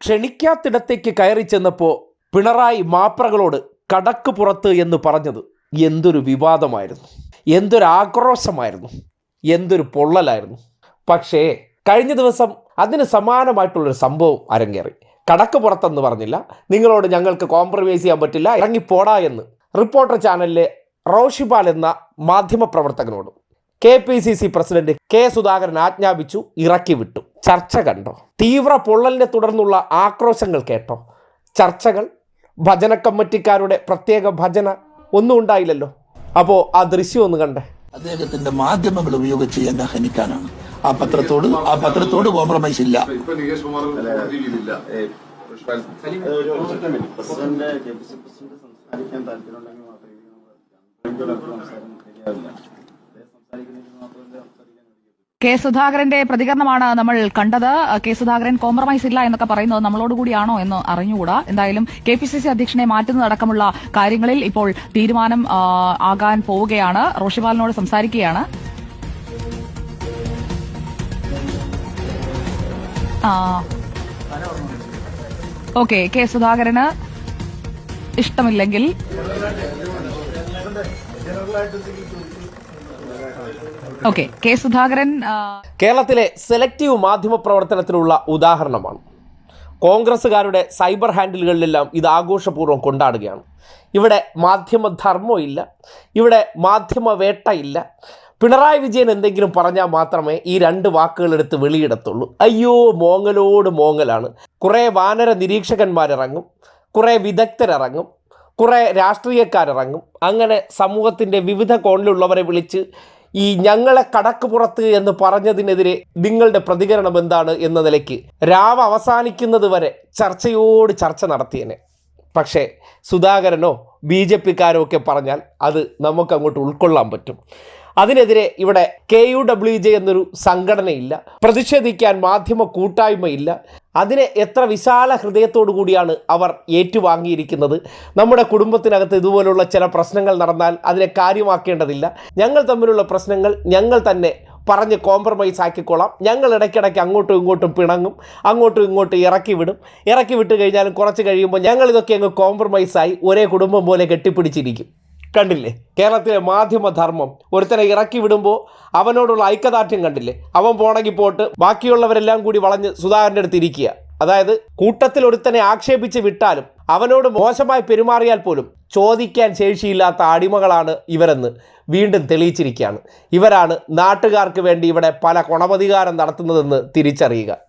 ക്ഷണിക്കാത്തിടത്തേക്ക് കയറി ചെന്നപ്പോൾ പിണറായി മാപ്രകളോട് കടക്ക് പുറത്ത് എന്ന് പറഞ്ഞത് എന്തൊരു വിവാദമായിരുന്നു. എന്തൊരു ആക്രോശമായിരുന്നു. എന്തൊരു പൊള്ളലായിരുന്നു. പക്ഷേ കഴിഞ്ഞ ദിവസം അതിന് സമാനമായിട്ടുള്ളൊരു സംഭവം അരങ്ങേറി. കടക്ക് പുറത്തെന്ന് പറഞ്ഞില്ല. നിങ്ങളോട് ഞങ്ങൾക്ക് കോംപ്രമൈസ് ചെയ്യാൻ പറ്റില്ല. ഇറങ്ങിപ്പോടാ എന്ന് റിപ്പോർട്ടർ ചാനലിലെ റോഷിപാൽ എന്ന മാധ്യമപ്രവർത്തകനോട് K P C C president K Sudhakaran ആജ്ഞാപിച്ചു ഇറക്കി വിട്ടു. ചർച്ച കണ്ടോ? തീവ്ര പൊള്ളലിനെ തുടർന്നുള്ള ആക്രോശങ്ങൾ കേട്ടോ. ചർച്ചകൾ ഭജന കമ്മിറ്റിക്കാരുടെ പ്രത്യേക ഭജന ഒന്നും ഉണ്ടായില്ലല്ലോ. അപ്പോ ആ ദൃശ്യം ഒന്ന് കണ്ടേ. അദ്ദേഹത്തിന്റെ മാധ്യമങ്ങൾ ഉപയോഗിച്ച് എന്നെ ഹനിക്കാനാണ്. ആ പത്രത്തോട് ആ പത്രത്തോട് കോംപ്രമൈസ് ഇല്ല. പ്രസിഡന്റ് സംസാരിക്കാൻ താല്പര്യമുണ്ടെങ്കിൽ മാത്രമേ ഇത് നമ്മൾ രണ്ടുപേരും സംസാരം ശരിയാവില്ല അദ്ദേഹം സംസാരിക്കുന്നെങ്കിൽ മാത്രമേ സംസാരിക്കാൻ കഴിയൂ കെ സുധാകരന്റെ പ്രതികരണമാണ് നമ്മൾ കണ്ടത്. കെ സുധാകരൻ കോംപ്രമൈസ് ഇല്ല എന്നൊക്കെ പറയുന്നത് നമ്മളോടുകൂടിയാണോ എന്ന് അറിഞ്ഞുകൂടാ. എന്തായാലും കെ പി സി സി അധ്യക്ഷനെ മാറ്റുന്നതടക്കമുള്ള കാര്യങ്ങളിൽ ഇപ്പോൾ തീരുമാനം ആകാൻ പോവുകയാണ്. റോഷിപാലിനോട് സംസാരിക്കുകയാണ്. ഓക്കെ കെ സുധാകരന് ഇഷ്ടമില്ലെങ്കിൽ സുധാകരൻ കേരളത്തിലെ സെലക്റ്റീവ് മാധ്യമ പ്രവർത്തനത്തിനുള്ള ഉദാഹരണമാണ്. കോൺഗ്രസ്സുകാരുടെ സൈബർ ഹാൻഡിലുകളിലെല്ലാം ഇത് ആഘോഷപൂർവം കൊണ്ടാടുകയാണ്. ഇവിടെ മാധ്യമധർമ്മം ഇല്ല ഇവിടെ മാധ്യമ വേട്ടയില്ല പിണറായി വിജയൻ എന്തെങ്കിലും പറഞ്ഞാൽ മാത്രമേ ഈ രണ്ട് വാക്കുകൾ എടുത്ത് വെളിയിടത്തുള്ളൂ. അയ്യോ മോങ്ങലോട് മോങ്ങലാണ്. കുറേ വാനര നിരീക്ഷകന്മാരിറങ്ങും കുറേ വിദഗ്ധരിറങ്ങും കുറേ രാഷ്ട്രീയക്കാരിറങ്ങും. അങ്ങനെ സമൂഹത്തിന്റെ വിവിധ കോണിലുള്ളവരെ വിളിച്ച് ഈ ഞങ്ങളെ കടക്ക് പുറത്ത് എന്ന് പറഞ്ഞതിനെതിരെ നിങ്ങളുടെ പ്രതികരണം എന്താണ് എന്ന നിലയ്ക്ക് രാവ് അവസാനിക്കുന്നത് വരെ ചർച്ചയോട് ചർച്ച നടത്തിയനെ. പക്ഷേ സുധാകരനോ ബി ജെ പിക്കാരോ ഒക്കെ പറഞ്ഞാൽ അത് നമുക്ക് അങ്ങോട്ട് ഉൾക്കൊള്ളാൻ പറ്റും. അതിനെതിരെ ഇവിടെ കെ യു ഡബ്ല്യു ജെ എന്നൊരു സംഘടനയില്ല. പ്രതിഷേധിക്കാൻ മാധ്യമ കൂട്ടായ്മയില്ല. അതിനെ എത്ര വിശാല ഹൃദയത്തോടു കൂടിയാണ് അവർ ഏറ്റുവാങ്ങിയിരിക്കുന്നത്. നമ്മുടെ കുടുംബത്തിനകത്ത് ഇതുപോലുള്ള ചില പ്രശ്നങ്ങൾ നടന്നാൽ അതിനെ കാര്യമാക്കേണ്ടതില്ല. ഞങ്ങൾ തമ്മിലുള്ള പ്രശ്നങ്ങൾ ഞങ്ങൾ തന്നെ പറഞ്ഞ് കോംപ്രമൈസ് ആക്കിക്കോളാം ഞങ്ങൾ ഇടയ്ക്കിടയ്ക്ക് അങ്ങോട്ടും ഇങ്ങോട്ടും പിണങ്ങും. അങ്ങോട്ടും ഇങ്ങോട്ടും ഇറക്കി വിടും. ഇറക്കി വിട്ട് കഴിഞ്ഞാലും കുറച്ച് കഴിയുമ്പോൾ ഞങ്ങളിതൊക്കെ അങ്ങ് കോംപ്രമൈസായി ഒരേ കുടുംബം പോലെ കെട്ടിപ്പിടിച്ചിരിക്കും. കണ്ടില്ലേ? കേരളത്തിലെ മാധ്യമധർമ്മം. ഒരുത്തനെ ഇറക്കി വിടുമ്പോൾ അവനോടുള്ള ഐക്യദാർഢ്യം കണ്ടില്ലേ? അവൻ പോണെങ്കിൽ പോട്ട് ബാക്കിയുള്ളവരെല്ലാം കൂടി വളഞ്ഞ് സുധാകരന്റെ അടുത്ത് ഇരിക്കുക. അതായത് കൂട്ടത്തിൽ ഒരുത്തനെ ആക്ഷേപിച്ച് വിട്ടാലും അവനോട് മോശമായി പെരുമാറിയാൽ പോലും ചോദിക്കാൻ ശേഷിയില്ലാത്ത അടിമകളാണ് ഇവരെന്ന് വീണ്ടും തെളിയിച്ചിരിക്കുകയാണ്. ഇവരാണ് നാട്ടുകാർക്ക് വേണ്ടി ഇവിടെ പല കൊണപതികാരം നടത്തുന്നതെന്ന് തിരിച്ചറിയുക.